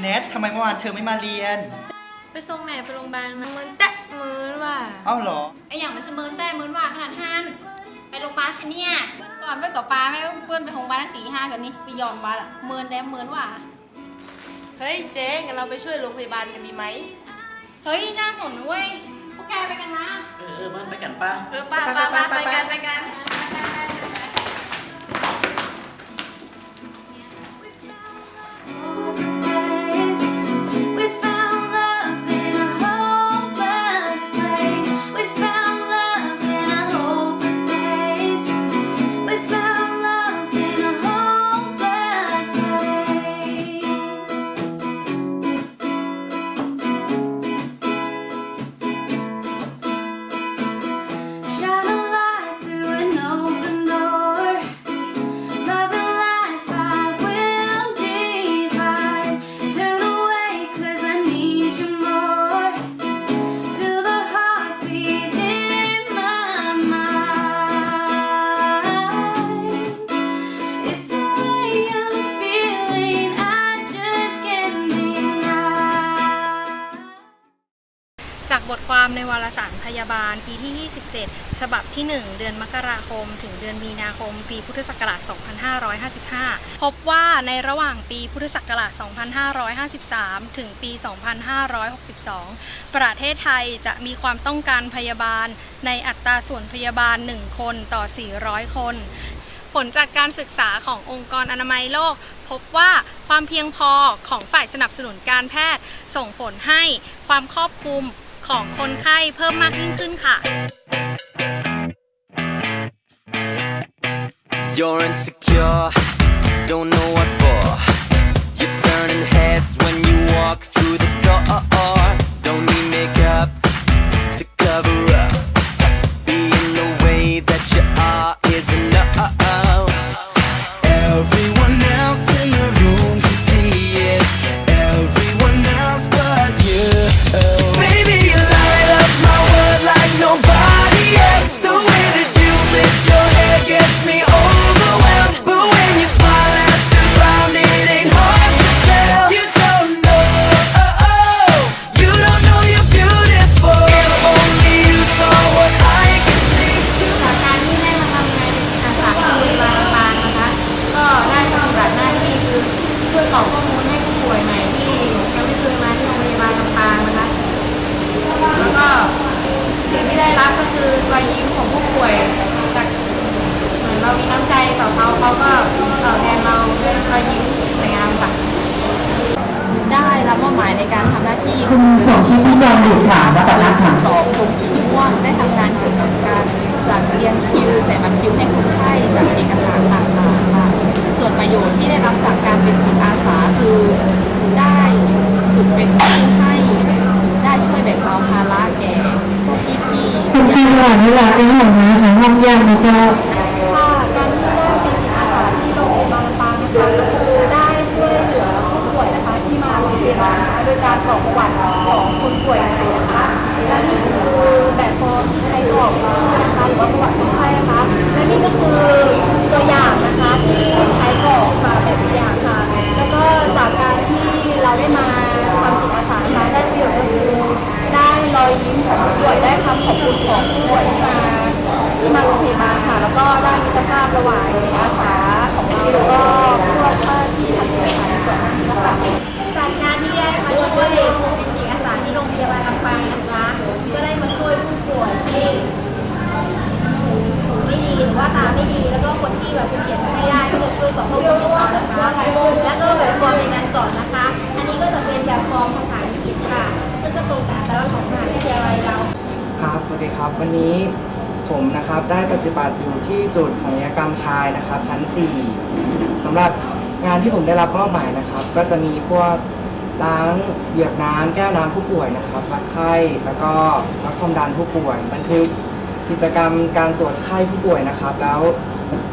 เนททำไมเมื่อวานเธอไม่มาเรียน ไปส่งแม่ไปโรงพยาบาลมามันแตะมือว่าเอ้าเหรอ ไออย่างมันจะเมินแต่เมินว่าขนาดห้านไปโรงพยาบาลคะเนี่ยเมื่อก่อนเมื่อกับปลาแม่เพื่อนไปโรงพยาบาลตั้งตีห้ากันนี่ไปยอมบาลอะเมินแดมเมินว่า เฮ้ยเจ๊งั้นเราไปช่วยโรงพยาบาลกันดีไหมเฮ้ยน่าสนนะเว้ยพวกแกไปกันนะ เออเออมันไปกันป้า เออไป้าป้าป้าไปกันไปกัน จากบทความในวารสารพยาบาลปีที่ 27 ฉบับที่ 1 เดือนมกราคม ถึงเดือนมีนาคม ปีพุทธศักราช 2555 พบว่าในระหว่างปีพุทธศักราช 2553 ถึงปี 2562 ประเทศไทยจะมีความต้องการพยาบาลในอัตราส่วนพยาบาล 1 คนต่อ 400 คนผลจากการศึกษาขององค์กรอนามัยโลก พบว่าความเพียงพอของฝ่ายสนับสนุนการแพทย์ ส่งผลให้ความครอบคลุม ของคนไข้เพิ่มมากยิ่งขึ้นค่ะ You're insecure, don't know what for. You're turning heads when you walk through the door. เหมือนเรามีน้ำใจต่อเขาเขาก็ตอบแทนเราด้วยรอยยิ้มสวยงามค่ะได้รับมอบหมายในการทำหน้าที่คุณสมคิดที่ยอมหยุดถามและปรับค่ะสองกรมสีม่วงได้ทำงานเกี่ยวกับการจัดเรียงคิวใส่บัตรคิวให้คนไข้จากเอกสารต่างๆค่ะส่วนประโยชน์ที่ได้รับจากการเป็นจิตอาสาคือได้ฝึกเป็นผู้ให้ได้ช่วยแบ่งเบาภาระแก่พวกพี่ๆคุณทางหลังเวลาเป็นของนะของห้องยากนะเจ้า สวัสดีครับ วันนี้ผมนะครับได้ปฏิบัติอยู่ที่จุดศัลยกรรมชายนะครับ ชั้น 4สำหรับงานที่ผมได้รับมอบหมายนะครับ ก็จะมีพวกล้างเหยือกน้ำแก้วน้ำผู้ป่วยนะครับวัดไข้แล้วก็วัดความดันผู้ป่วย บันทึกกิจกรรมการตรวจไข้ผู้ป่วยนะครับ แล้ว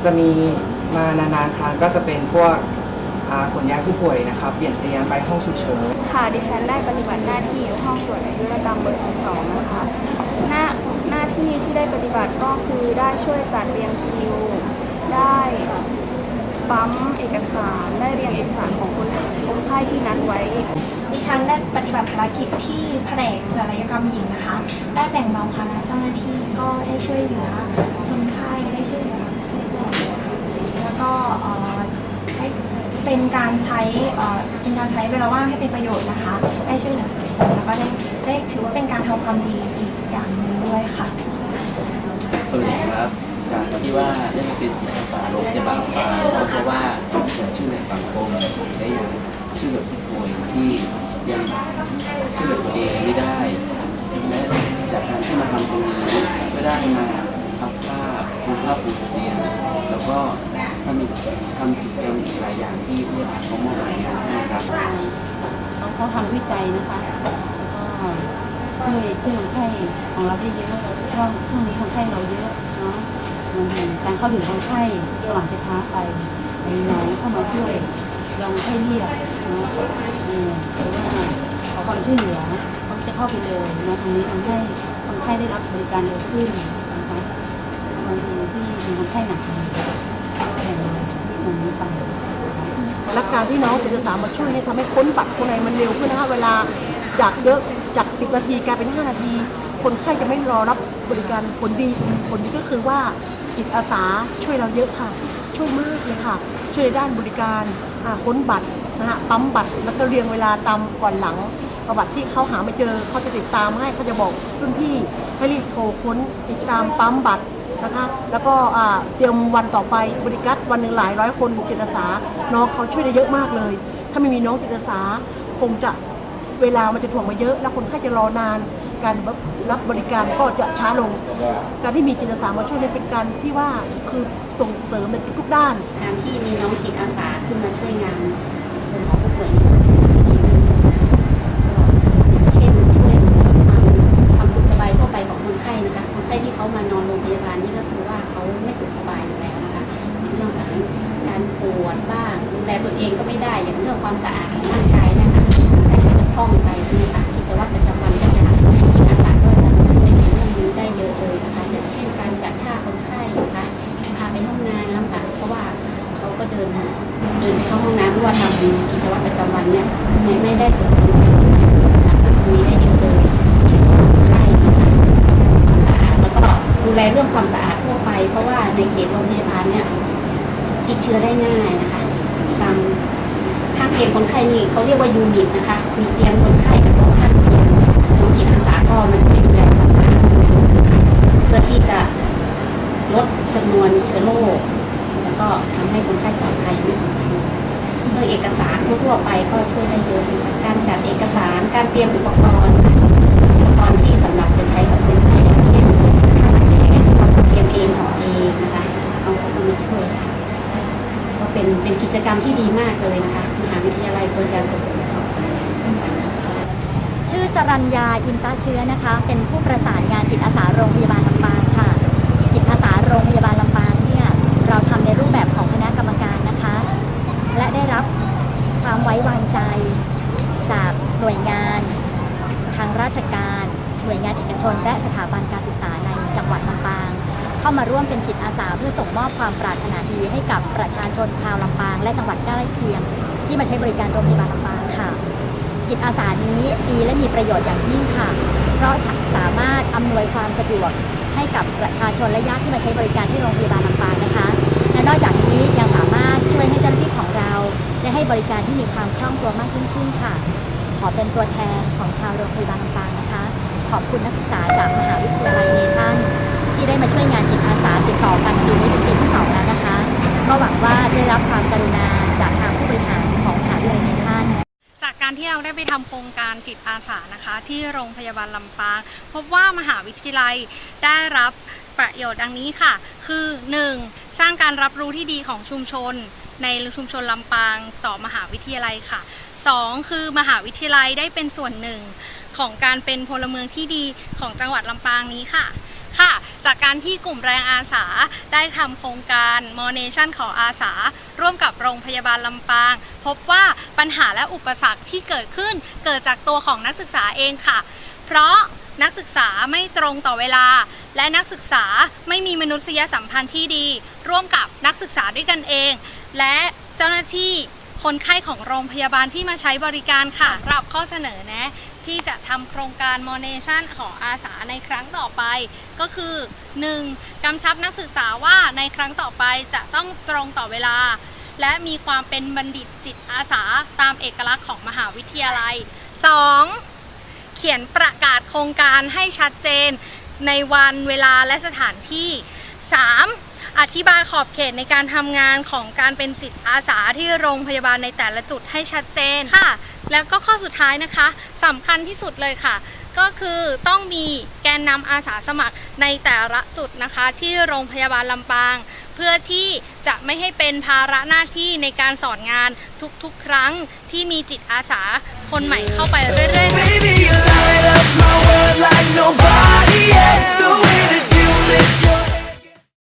จะมีมานานๆครั้งก็จะเป็นพวก ขนย้ายผู้ป่วยนะครับเปลี่ยนเตียงไปห้องฉุกเฉินค่ะดิฉันได้ปฏิบัติหน้าที่อยู่ห้องตรวจอายุรกรรมเบอร์12นะคะหน้าหน้าที่ที่ได้ปฏิบัติก็คือได้ช่วยจัดเรียงคิว ได้ปั๊มเอกสาร ได้เรียงเอกสารของคนคนไข้ที่นัดไว้ ดิฉันได้ปฏิบัติภารกิจที่แผนกศัลยกรรมหญิงนะคะ ได้แบ่งเบาภาระเจ้าหน้าที่ก็ได้ช่วยเหลือคนไข้ได้ช่วยเหลือผู้ป่วยแล้วก็ เป็นการใช้เป็นการใช้เวลาว่างให้เป็นประโยชน์นะคะ ได้ช่วยเหลือสังคมแล้วก็ได้ได้ถือว่าเป็นการทำความดีอีกอย่างหนึ่งด้วยค่ะสวัสดีครับจากที่ว่าได้มาเป็นจิตอาสาโรงพยาบาลลำปางเพราะว่าอยากช่วยเหลือสังคมและอยากช่วยเหลือผู้ป่วยที่ยังช่วยเหลือตัวเองไม่ได้และจากการที่มาทำตรงนี้ก็ได้มา พับผ้าปูผ้าปูเตียงแล้วก็ทำทำกิจกรรมอีกหลายอย่างที่ผู้บริหารเขามอบหมายงานให้ครับเขาทำวิจัยนะคะแล้วก็ช่วยช่วยคนไข้ของเราได้เยอะเพราะช่วงนี้คนไข้เราเยอะเนาะการเข้าถึงคนไข้หว่างจะช้าไปมีน้องเข้ามาช่วยลองให้เรียกเนาะอืมหรือว่าขอความช่วยเหลือเขาจะเข้าไปเลยเนาะตรงนี้ทำให้คนไข้ได้รับบริการเร็วขึ้น บางทีที่มีคนไข้หนักเลยแต่ที่ตรงนี้ไปและการที่น้องจิตอาสามาช่วยเนี่ยทำให้ค้นบัตรคนในมันเร็วขึ้นนะคะเวลาจากเยอะจาก 10 นาทีกลายเป็น 5 นาที คนไข้จะไม่รอรับบริการผลดีผลดีก็คือว่าจิตอาสาช่วยเราเยอะค่ะ ช่วยมากเลยค่ะ ช่วยในด้านบริการค้นบัตรนะฮะปั๊มบัตรแล้วก็เรียงเวลาตามก่อนหลังประวัติที่เขาหาไม่เจอเขาจะติดตามให้เขาจะบอกรุ่นพี่ให้รีบโทรค้นติดตามปั๊มบัตร นะคะ แล้วก็เตรียมวันต่อไปบริการวันหนึ่งหลายร้อยคนจิตอาสาน้องเขาช่วยได้เยอะมากเลย ถ้าไม่มีน้องจิตอาสาคงจะเวลามันจะถ่วงมาเยอะ แล้วคนไข้จะรอนาน การรับบริการก็จะช้าลง การที่มีจิตอาสามาช่วยเป็นการที่ว่าคือส่งเสริมในทุกๆด้าน การที่มีน้องจิตอาสาขึ้นมาช่วยงานคนของผู้ป่วย เดินเข้าห้องน้ำเพราะว่าทำกิจวัตรประจำวันเนี่ยไม่ไม่ได้สมบูรณ์นะคะก็ตรงนี้ได้เยอะเลยที่ตัวคนไข้นะคะความสะอาดแล้วก็ดูแลเรื่องความสะอาดทั่วไป เพราะว่าในเขตโรงพยาบาลเนี่ยติดเชื้อได้ง่ายนะคะตามข้างเตียงคนไข้นี่เขาเรียกว่ายูนิตนะคะ มีเตียงคนไข้กับโต๊ะข้างเตียงน้องจิตอาสาก็มาช่วยดูแลความสะอาดตรงนั้นนะคะเพื่อที่จะลดจำนวนเชื้อโรค ก็ทำให้คนไข้ปลอดภัยไม่ติดเชื้อเรื่องเอกสารทั่วไปก็ช่วยได้เยอะนะคะการจัดเอกสารการเตรียมอุปกรณ์อุปกรณ์ที่สำหรับจะใช้กับคนไข้อย่างเช่นเตรียมเองห่อเองนะคะเอาเขาก็มาช่วยก็เป็นเป็นกิจกรรมที่ดีมากเลยนะคะมหาวิทยาลัยควรจะส่งเสริมต่อไปชื่อสรัญญาอินตาเชื้อนะคะ เป็นผู้ประสานงานจิตอาสาโรงพยาบาลลำปางค่ะ จิตอาสาโรงพยาบาล และได้รับความไว้วางใจจากหน่วยงานทางราชการ หน่วยงานเอกชน และสถาบันการศึกษาในจังหวัดลำปาง เข้ามาร่วมเป็นจิตอาสาเพื่อส่งมอบความปรารถนาดีให้กับประชาชนชาวลำปาง และจังหวัดใกล้เคียง ที่มาใช้บริการโรงพยาบาลลำปางค่ะ จิตอาสานี้ดีและมีประโยชน์อย่างยิ่งค่ะ เพราะสามารถอำนวยความสะดวกให้กับประชาชนและญาติที่มาใช้บริการที่โรงพยาบาลลำปางนะคะ และนอกจากนี้ยังสามารถช่วยให้เจ้าหน้าที่ของ เราได้ให้บริการที่มีความคล่องตัวมากยิ่งขึ้นค่ะ ขอเป็นตัวแทนของชาวโรงพยาบาลลำปางนะคะ ขอบคุณนักศึกษาจากมหาวิทยาลัยเนชั่นที่ได้มาช่วยงานจิตอาสาติดต่อกันปีนี้เป็นปีที่สองแล้วนะคะก็หวังว่าได้รับความกรุณาจากทางผู้บริหารของมหาวิทยาลัยเนชั่นจากการที่เราได้ไปทำโครงการจิตอาสานะคะ ที่โรงพยาบาลลำปาง พบว่ามหาวิทยาลัยได้รับประโยชน์ดังนี้ค่ะ คือ 1. สร้างการรับรู้ที่ดีของชุมชน ในชุมชนลำปางต่อมหาวิทยาลัยค่ะ 2. คือมหาวิทยาลัยได้เป็นส่วนหนึ่งของการเป็นพลเมืองที่ดีของจังหวัดลำปางนี้ค่ะค่ะ จากการที่กลุ่มแรงอาสาได้ทำโครงการมอเนชั่นขออาสา ร่วมกับโรงพยาบาลลำปาง พบว่าปัญหาและอุปสรรคที่เกิดขึ้นเกิดจากตัวของนักศึกษาเองค่ะ เพราะนักศึกษาไม่ตรงต่อเวลา และนักศึกษาไม่มีมนุษยสัมพันธ์ที่ดี ร่วมกับนักศึกษาด้วยกันเอง และเจ้าหน้าที่คนไข้ของโรงพยาบาลที่มาใช้บริการค่ะ รับข้อเสนอแนะ ที่จะทำโครงการมอเนชั่นของอาสาในครั้งต่อไป ก็คือ 1. กำชับนักศึกษาว่าในครั้งต่อไปจะต้องตรงต่อเวลา และมีความเป็นบัณฑิตจิตอาสาตามเอกลักษณ์ของมหาวิทยาลัย 2. เขียนประกาศโครงการให้ชัดเจน ในวันเวลาและสถานที่ 3. อธิบายขอบเขตในการทำงานของการเป็นจิตอาสาที่โรงพยาบาลในแต่ละจุดให้ชัดเจนค่ะ แล้วก็ข้อสุดท้ายนะคะสำคัญที่สุดเลยค่ะ ก็คือต้องมีแกนนำอาสาสมัครในแต่ละจุดนะคะ ที่โรงพยาบาลลำปาง เพื่อที่จะไม่ให้เป็นภาระหน้าที่ในการสอนงานทุกๆ ครั้งที่มีจิตอาสาคนใหม่เข้าไปเรื่อยๆ